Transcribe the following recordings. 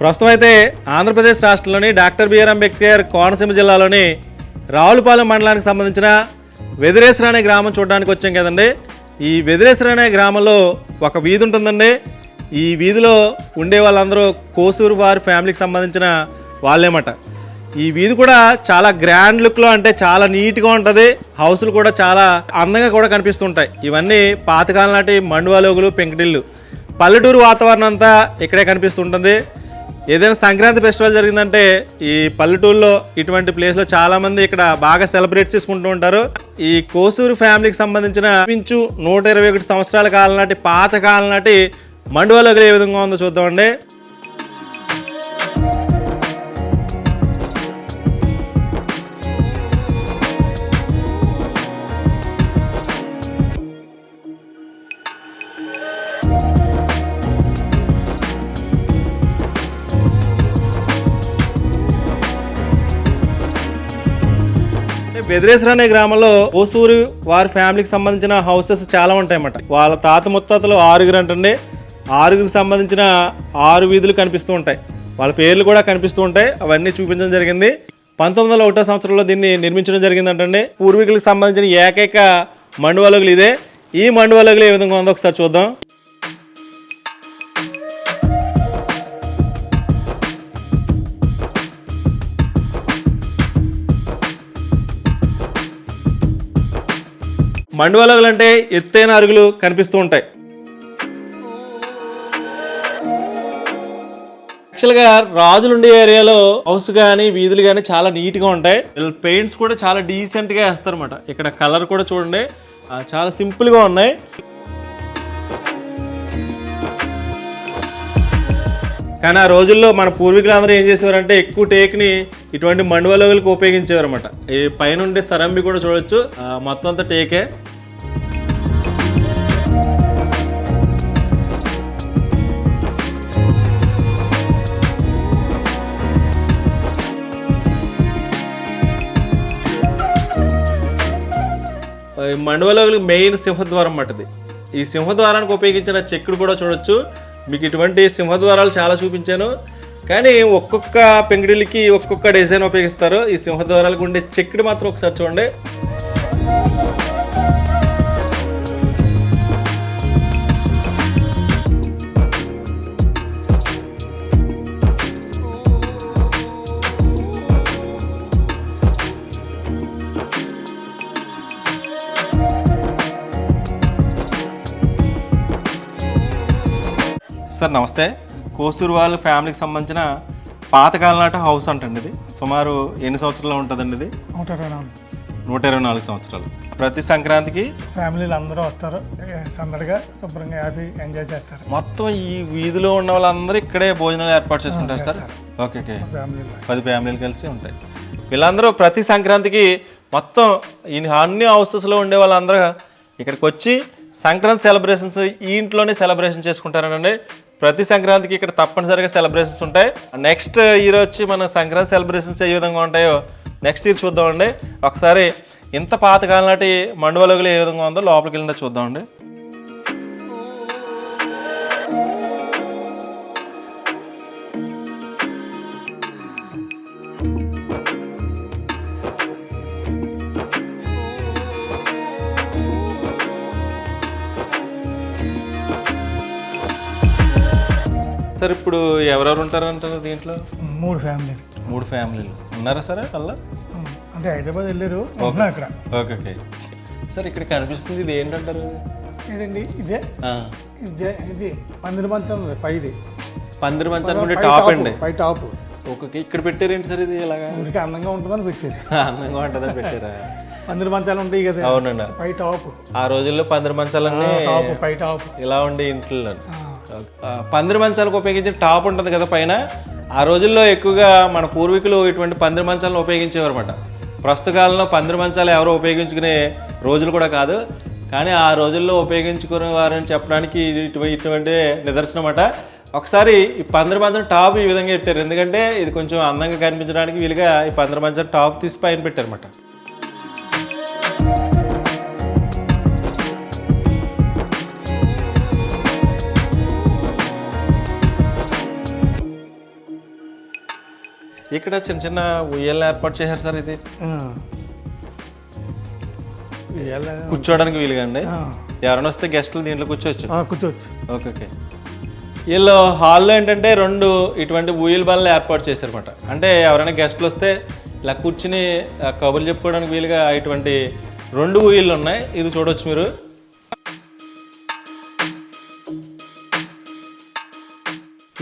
ప్రస్తుతం అయితే ఆంధ్రప్రదేశ్ రాష్ట్రంలోని డాక్టర్ బిఆర్ అంబేద్కర్ కోనసీమ జిల్లాలోని రావులపాలెం మండలానికి సంబంధించిన వెదిరేశ్వర అనే గ్రామం చూడడానికి వచ్చాం కదండి. ఈ వెదిరేశ్వర అనే గ్రామంలో ఒక వీధి ఉంటుందండి. ఈ వీధిలో ఉండే వాళ్ళందరూ కోసూరు వారి ఫ్యామిలీకి సంబంధించిన వాళ్ళేమట. ఈ వీధి కూడా చాలా గ్రాండ్ లుక్లో అంటే చాలా నీట్గా ఉంటుంది. హౌసులు కూడా చాలా అందంగా కూడా కనిపిస్తుంటాయి. ఇవన్నీ పాతకాలం నాటి మండువాలోగులు పెంకుటిల్లు. పల్లెటూరు వాతావరణం అంతా ఇక్కడే కనిపిస్తుంటుంది. ఏదైనా సంక్రాంతి ఫెస్టివల్ జరిగిందంటే ఈ పల్లెటూరులో ఇటువంటి ప్లేస్లో చాలా మంది ఇక్కడ బాగా సెలబ్రేట్ చేసుకుంటూ ఉంటారు. ఈ కోసూరు ఫ్యామిలీకి సంబంధించిన ఇంచు నూట ఇరవై ఒకటి సంవత్సరాల కాలం నాటి పాత కాలం నాటి మండువాలోగులు ఏ విధంగా ఉందో చూద్దామండి. బెదిరేశ్వర అనే గ్రామంలో ఓసూరు వారి ఫ్యామిలీకి సంబంధించిన హౌసెస్ చాలా ఉంటాయన్నమాట. వాళ్ళ తాత ముత్తాతలు ఆరుగురు అంటండి ఆరుగురికి సంబంధించిన ఆరు వీధులు కనిపిస్తూ ఉంటాయి. వాళ్ళ పేర్లు కూడా కనిపిస్తూ ఉంటాయి. అవన్నీ చూపించడం జరిగింది. పంతొమ్మిది వందల ఒకటో సంవత్సరంలో దీన్ని నిర్మించడం జరిగిందంటండి పూర్వీకులకు సంబంధించిన ఏకైక మండువలుగులు ఇదే. ఈ మండువలుగులు ఏ విధంగా ఉందో ఒకసారి చూద్దాం. మండువలగలంటే అంటే ఎత్తైన అరుగులు కనిపిస్తూ ఉంటాయి. యాక్చువల్గా రాజులు ఉండే ఏరియాలో హౌస్ కానీ వీధులు కానీ చాలా నీట్గా ఉంటాయి. పెయింట్స్ కూడా చాలా డీసెంట్గా వేస్తారు అనమాట ఇక్కడ కలర్ కూడా చూడండి. చాలా సింపుల్గా ఉన్నాయి. కానీ ఆ రోజుల్లో మన పూర్వీకులందరూ ఏం చేసేవారంటే ఎక్కువ టేక్ని ఇటువంటి మండువలోగులకు ఉపయోగించేవారు అనమాట ఈ పైన ఉండే సరంబి కూడా చూడొచ్చు. మొత్తం అంతా టేకే ఈ మెయిన్ సింహద్వారం అంటది ఈ సింహద్వారానికి ఉపయోగించిన చెక్కుడు కూడా చూడొచ్చు. మీకు ఇటువంటి సింహద్వారాలు చాలా చూపించాను. కానీ ఒక్కొక్క పెంగిడిలకి ఒక్కొక్క డిజైన్ ఉపయోగిస్తారు. ఈ సింహద్వారాలకు ఉండే చెక్కుడు మాత్రం ఒకసారి చూడండి. సార్ నమస్తే. కోసూరు వాళ్ళ ఫ్యామిలీకి సంబంధించిన పాతకాలం నాటి హౌస్ అంటండి ఇది. సుమారు ఎన్ని సంవత్సరాలు ఉంటుందండి ఇది? నూట ఇరవై నాలుగు నూట ఇరవై నాలుగు సంవత్సరాలు. ప్రతి సంక్రాంతికి ఫ్యామిలీలు అందరూ వస్తారు. సందడిగా శుభ్రంగా హ్యాపీ ఎంజాయ్ చేస్తారు. మొత్తం ఈ వీధిలో ఉన్న వాళ్ళందరూ ఇక్కడే భోజనాలు ఏర్పాటు చేసుకుంటారు సార్? Okay okay. ఫ్యామిలీలో. పది ఫ్యామిలీలు కలిసి ఉంటాయి. వీళ్ళందరూ ప్రతి సంక్రాంతికి మొత్తం ఈ అన్ని హౌసెస్లో ఉండే వాళ్ళందరూ ఇక్కడికి వచ్చి సంక్రాంతి సెలబ్రేషన్స్ ఈ ఇంట్లోనే సెలబ్రేషన్ చేసుకుంటారండి ప్రతి సంక్రాంతికి ఇక్కడ తప్పనిసరిగా సెలబ్రేషన్స్ ఉంటాయి. నెక్స్ట్ ఇయర్ వచ్చి మన సంక్రాంతి సెలబ్రేషన్స్ ఏ విధంగా ఉంటాయో నెక్స్ట్ ఇయర్ చూద్దామండి. ఒకసారి ఇంత పాతకాలం నాటి మండువలుగులు ఏ విధంగా ఉందో లోపలికి వెళ్ళిందో చూద్దామండి. సార్ ఇప్పుడు ఎవరెవరు ఉంటారంటారు దీంట్లో? మూడు ఫ్యామిలీలు మూడు ఫ్యామిలీలు. ఉన్నారా సరే అలా? అంటే హైదరాబాద్ వెళ్ళారు ఇక్కడ ఓకే ఓకే. సార్ ఇక్కడ కనిపిస్తుంది ఇది ఏంటంటారు? ఇదండి ఇదే? ఇదే ఇది పందిరి మంచం ఉంది పైది. పందిరి మంచి పై టాప్ అండి. పై టాప్. ఓకే ఇక్కడ పెట్టారేంటి సార్ ఇది ఇలాగా? ఊరికి అందంగా ఉంటుందని పెట్టేది అందంగా ఉంటుందని పెట్టారా? పందిరి మంచాలు ఉంటాయి కదా అవునండి. పై టాప్. ఆ రోజుల్లో పందిరి మంచాలన్నీ టాప్ పై టాప్. ఇలా ఉండే ఇంట్లో. పందిరి మంచాలకు ఉపయోగించిన టాప్ ఉంటుంది కదా పైన. ఆ రోజుల్లో ఎక్కువగా మన పూర్వీకులు ఇటువంటి పందిరి మంచాలను ఉపయోగించేవారు అనమాట ప్రస్తుత కాలంలో పందిరి మంచాలు ఎవరో ఉపయోగించుకునే రోజులు కూడా కాదు. కానీ ఆ రోజుల్లో ఉపయోగించుకునే వారని చెప్పడానికి ఇది ఇటువంటి నిదర్శనం అన్నమాట. ఒకసారి ఈ పందిరి మంచం టాప్ ఈ విధంగా పెట్టారు. ఎందుకంటే ఇది కొంచెం అందంగా కనిపించడానికి వీలుగా ఈ పందిరి మంచం టాప్ తీసి పైన పెట్టారు ఇక్కడ చిన్న చిన్న ఉయ్యాలను ఏర్పాటు చేశారు సార్ ఇది. కూర్చోవడానికి వీలుగా అండి. ఎవరైనా వస్తే గెస్టులు దీంట్లో కూర్చోవచ్చు. కూర్చోవచ్చు. Okay okay. వీళ్ళు హాల్లో ఏంటంటే రెండు ఇటువంటి ఊయల బల్లలు ఏర్పాటు చేశారన్నమాట. అంటే ఎవరైనా గెస్టులు వస్తే ఇలా కూర్చుని కబుర్లు చెప్పుకోవడానికి వీలుగా ఇటువంటి రెండు ఊయలు ఉన్నాయి. ఇది చూడొచ్చు మీరు.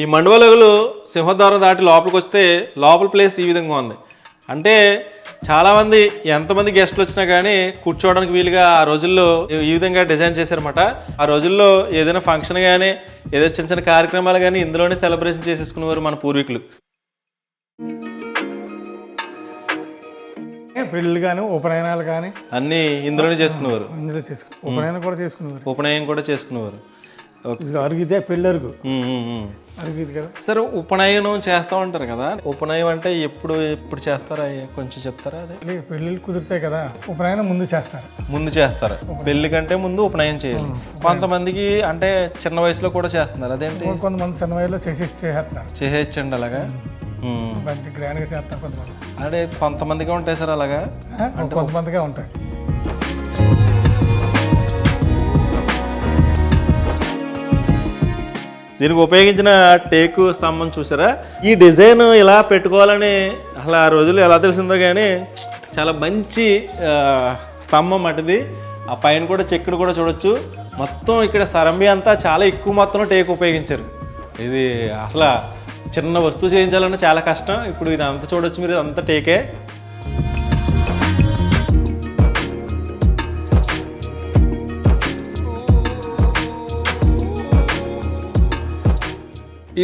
ఈ మండవలగులు సింహద్వారం దాటి లోపలికి వస్తే లోపల ప్లేస్ ఈ విధంగా ఉంది. అంటే చాలామంది ఎంతమంది గెస్టులు వచ్చినా కానీ కూర్చోవడానికి వీలుగా ఆ రోజుల్లో ఈ విధంగా డిజైన్ చేశారన్నమాట. ఆ రోజుల్లో ఏదైనా ఫంక్షన్ కానీ ఏదైనా చిన్న చిన్న కార్యక్రమాలు కానీ ఇందులోనే సెలబ్రేషన్ చేసేసుకునేవారు మన పూర్వీకులు. పెళ్ళిళ్ళు కానీ ఉపనయనాలు కానీ అన్నీ ఇందులోనే చేసుకునేవారు. ఇందులో చేసుకు ఉపనయనం కూడా చేసుకునేవారు. ఉపనయనం కూడా చేసుకునేవారు. ఓకే. ఇది అరుగుదే కదా. సరే ఉపనయనం చేస్తూ ఉంటారు కదా? ఉపనయనం అంటే ఎప్పుడు ఎప్పుడు చేస్తారా? కొంచెం చెప్తారా అదే? పెళ్ళి- పెళ్ళిళ్ళు కుదురుతాయి కదా. ఉపనయనం ముందు చేస్తారు. ముందు చేస్తారు. పెళ్ళి కంటే ముందు ఉపనయనం చేయాలి. కొంతమందికి అంటే చిన్న వయసులో కూడా చేస్తున్నారు. అదేంటి? కొంతమంది చిన్న వయసులో చేసి చేసేస్తారు. చేసేయచ్చండి అలాగా? గ్రాండ్గా చేస్తారు కొంతమంది. అంటే కొంతమందిగా ఉంటాయి సార్ అలాగా? కొంతమందిగా ఉంటాయి. దీనికి ఉపయోగించిన టేకు స్తంభం చూసారా? ఈ డిజైన్ ఇలా పెట్టుకోవాలని అసలు ఆ రోజులు ఎలా తెలిసిందో కానీ చాలా మంచి స్తంభం అటుది. ఆ పైన కూడా చెక్కుడు కూడా చూడొచ్చు. మొత్తం ఇక్కడ సరంబి అంతా చాలా ఎక్కువ మొత్తంలో టేకు ఉపయోగించారు. ఇది అసలు చిన్న వస్తువు చేయించాలంటే చాలా కష్టం. ఇప్పుడు ఇది అంతా చూడొచ్చు మీరు అంతా టేకే.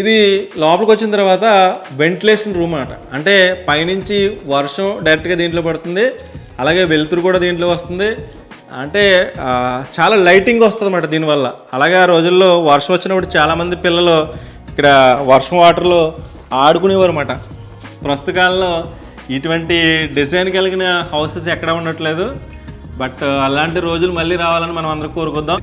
ఇది లోపలికి వచ్చిన తర్వాత వెంటిలేషన్ రూమ్ అనమాట అంటే పైనుంచి వర్షం డైరెక్ట్గా దీంట్లో పడుతుంది అలాగే వెలుతురు కూడా దీంట్లో వస్తుంది. అంటే చాలా లైటింగ్ వస్తుంది అన్నమాట దీనివల్ల. అలాగే ఆ రోజుల్లో వర్షం వచ్చినప్పుడు చాలామంది పిల్లలు ఇక్కడ వర్షం వాటర్లో ఆడుకునేవారు అన్నమాట. ప్రస్తుత కాలంలో ఇటువంటి డిజైన్ కలిగిన హౌసెస్ ఎక్కడ ఉండట్లేదు. బట్ అలాంటి రోజులు మళ్ళీ రావాలని మనం అందరూ కోరుకుందాం.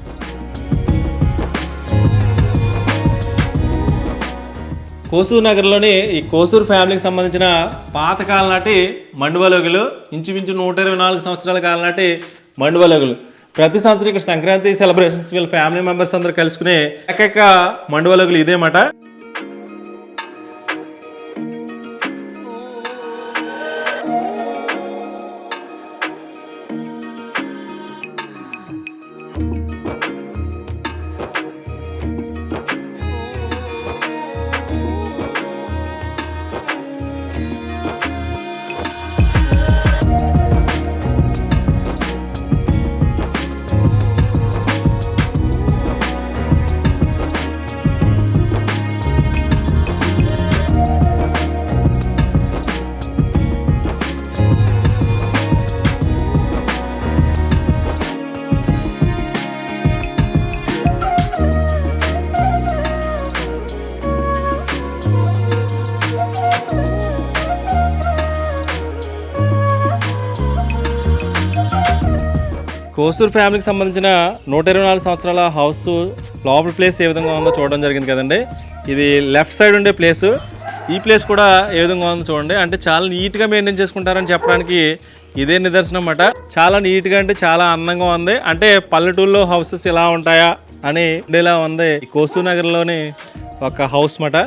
కోసూరు నగర్లోని ఈ కోసూరు ఫ్యామిలీకి సంబంధించిన పాతకాలం నాటి మండువలోగులు ఇంచుమించు నూట ఇరవై నాలుగు సంవత్సరాల కాలం నాటి మండువలోగులు. ప్రతి సంవత్సరం ఇక్కడ సంక్రాంతి సెలబ్రేషన్స్ వీళ్ళ ఫ్యామిలీ మెంబర్స్ అందరూ కలుసుకునే ఏకైక మండువలోగులు ఇదేమాట కోసూరు ఫ్యామిలీకి సంబంధించిన నూట ఇరవై నాలుగు సంవత్సరాల హౌస్ లోపల ప్లేస్ ఏ విధంగా ఉందో చూడడం జరిగింది కదండి. ఇది లెఫ్ట్ సైడ్ ఉండే ప్లేస్ ఈ ప్లేస్ కూడా ఏ విధంగా ఉందో చూడండి. అంటే చాలా నీట్గా మెయింటైన్ చేసుకుంటారని చెప్పడానికి ఇదే నిదర్శనం అన్నమాట. చాలా నీట్గా అంటే చాలా అందంగా ఉంది. అంటే పల్లెటూరులో హౌసెస్ ఇలా ఉంటాయా అని ఉండేలా ఉంది కోసూరు నగర్లోని ఒక హౌస్ మాట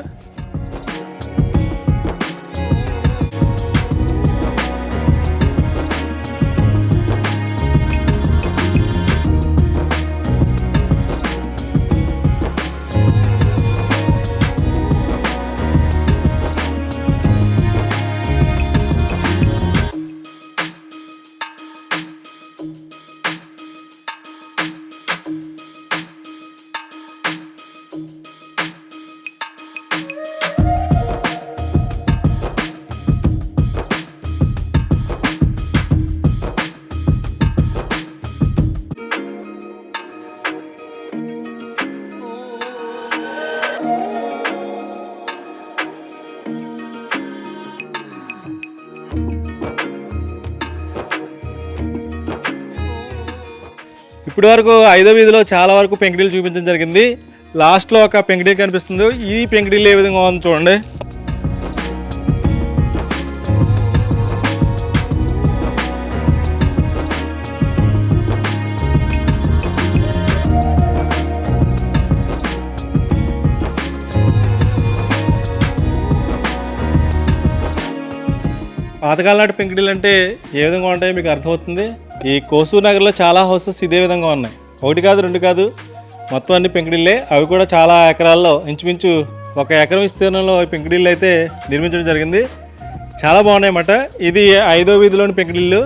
ఇప్పటి వరకు ఐదో వీధిలో చాలా వరకు పెంకిడీలు చూపించడం జరిగింది. లాస్ట్లో ఒక పెంకిడీలు కనిపిస్తుంది. ఈ పెంకిడీలు ఏ విధంగా ఉందో చూడండి. పాతకాల నాటి పెంకిడీలు అంటే ఏ విధంగా ఉంటాయో మీకు అర్థమవుతుంది. ఈ కోసూరు నగర్లో చాలా హౌసెస్ ఇదే విధంగా ఉన్నాయి. ఒకటి కాదు రెండు కాదు మొత్తం అన్ని పెంకుడిల్లే అవి కూడా చాలా ఎకరాల్లో ఇంచుమించు ఒక ఎకరం విస్తీర్ణంలో ఈ పెంకుడిల్లు అయితే నిర్మించడం జరిగింది. చాలా బాగున్నాయి అన్నమాట ఇది ఐదో వీధిలోని పెంకుడిల్లు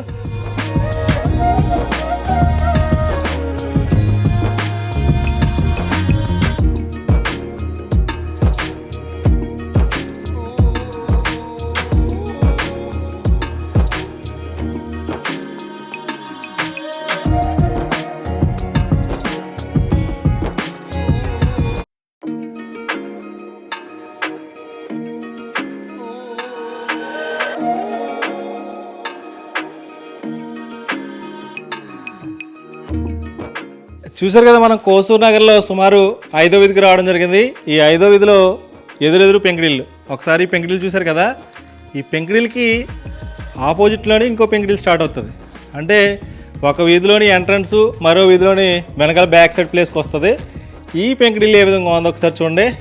చూసారు కదా మనం కోసూరు నగర్లో సుమారు ఐదో వీధికి రావడం జరిగింది. ఈ ఐదో వీధిలో ఎదురెదురు పెంకుడిల్లు. ఒకసారి పెంకిడిల్లు చూసారు కదా? ఈ పెంకుడిల్కి ఆపోజిట్లోనే ఇంకో పెంకిడిల్ స్టార్ట్ అవుతుంది. అంటే ఒక వీధిలోని ఎంట్రన్స్ మరో వీధిలోని వెనకాల బ్యాక్ సైడ్ ప్లేస్కి వస్తుంది. ఈ పెంకుడిల్లు ఏ విధంగా ఉందో ఒకసారి చూడండి.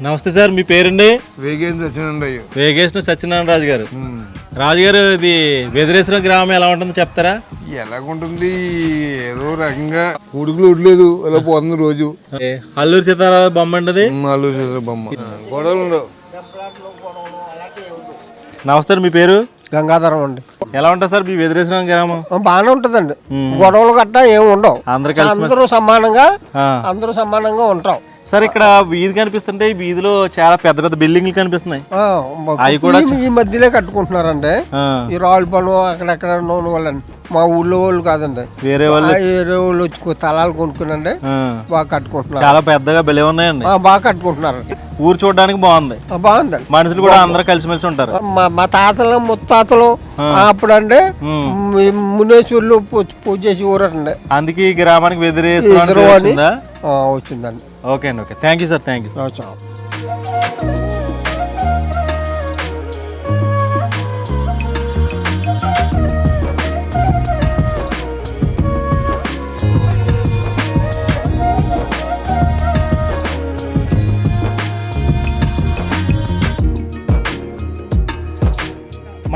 నమస్తే సార్ మీ పేరండి? వేగేంద్ర వచ్చినండి వేగేశ్న సత్యనారాయణ రాజు గారు రాజుగారు ఇది వెదిరేశ్వరం గ్రామం ఎలా ఉంటుందో చెప్తారా? ఎలాగుంటుంది ఏదో రకంగా కొడుకులు ఉడలేదు అలా పోతుంది రోజు. ఏ, అల్లూరు సీతారామ బొమ్మ అండి అది? నాలుగు చేతుల బొమ్మ. గొడవలు ఉండవు. నమస్తే మీ పేరు? గంగాధరం అండి. ఎలా ఉంటుంది సార్ మీ వెదిరేశ్వరం గ్రామం? బాగానే ఉంటుందండి. గొడవలు గట్టా ఏమి ఉండవు. అందరు కలిసి అందరూ సమానంగా ఆ. అందరూ సమానంగా ఉంటాం. సార్ ఇక్కడ వీధి కనిపిస్తుంటే ఈ వీధిలో చాలా పెద్ద పెద్ద బిల్డింగ్లు కనిపిస్తున్నాయి. అవి కూడా ఈ- మధ్యలో కట్టుకుంటున్నారండి. ఈ రాళ్ళు పొలం అక్కడెక్కడ వాళ్ళండి మా ఊళ్ళో వాళ్ళు కాదండి. వేరే వాళ్ళు వేరే వాళ్ళు వచ్చి తలాలు కొనుక్కునండి బాగా కట్టుకుంటున్నారు. చాలా పెద్దగా భలే ఉన్నాయండి. బాగా కట్టుకుంటున్నారు. ఊరు చూడడానికి బాగుంది. ఆ, బాగుందండి మనుషులు కూడా అందరూ కలిసిమెలిసి ఉంటారు. మా తాతలు ముత్తాతలు అప్పుడండి ఉమ్. మునేశ్వర్లు పూజ చేసి ఊరండి. అందుకే ఈ గ్రామానికి ఆ, వచ్చిందండి. ఓకే అండి okay. Thank you sir thank you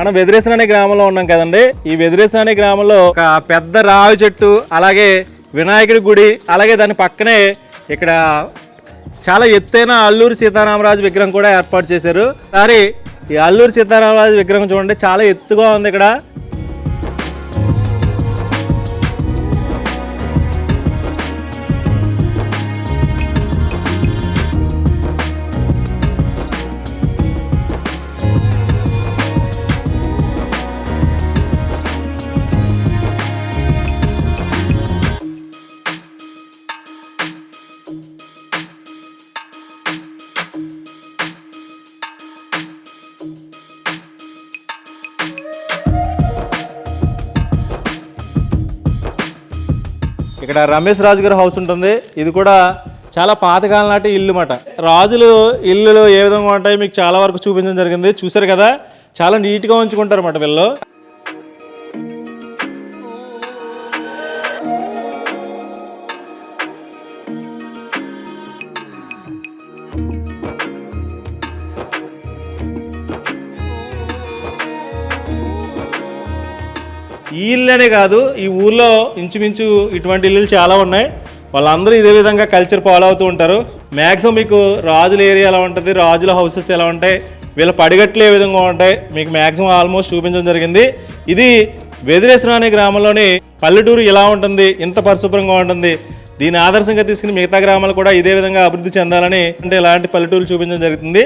మనం వెదిరేసిన అనే గ్రామంలో ఉన్నాం కదండి. ఈ వెదిరేసిన అనే గ్రామంలో ఒక పెద్ద రావి చెట్టు అలాగే వినాయకుడి గుడి అలాగే దాని పక్కనే ఇక్కడ చాలా ఎత్తైన అల్లూరి సీతారామరాజు విగ్రహం కూడా ఏర్పాటు చేశారు. సారి ఈ అల్లూరి సీతారామరాజు విగ్రహం చూడండి చాలా ఎత్తుగా ఉంది ఇక్కడ. ఇక్కడ రమేష్ రాజు గారి హౌస్ ఉంటుంది. ఇది కూడా చాలా పాతకాలం నాటి ఇల్లు మాట. రాజులు ఇల్లులు ఏ విధంగా ఉంటాయి మీకు చాలా వరకు చూపించడం జరిగింది. చూశారు కదా? చాలా నీట్గా ఉంచుకుంటారు అన్నమాట వీళ్ళు. ఈ ఇల్లనే కాదు ఈ ఊర్లో ఇంచుమించు ఇటువంటి ఇల్లులు చాలా ఉన్నాయి. వాళ్ళందరూ ఇదే విధంగా కల్చర్ ఫాలో అవుతూ ఉంటారు. మ్యాక్సిమం మీకు రాజుల ఏరియా ఎలా ఉంటుంది రాజుల హౌసెస్ ఎలా ఉంటాయి వీళ్ళ పడిగట్లు ఏ విధంగా ఉంటాయి మీకు మ్యాక్సిమం ఆల్మోస్ట్ చూపించడం జరిగింది. ఇది వెదిరేశ్వరం అనే గ్రామంలోని పల్లెటూరు ఎలా ఉంటుంది ఇంత పరిశుభ్రంగా ఉంటుంది దీని ఆదర్శంగా తీసుకుని మిగతా గ్రామాలు కూడా ఇదే విధంగా అభివృద్ధి చెందాలని అంటే ఇలాంటి పల్లెటూరు చూపించడం జరుగుతుంది.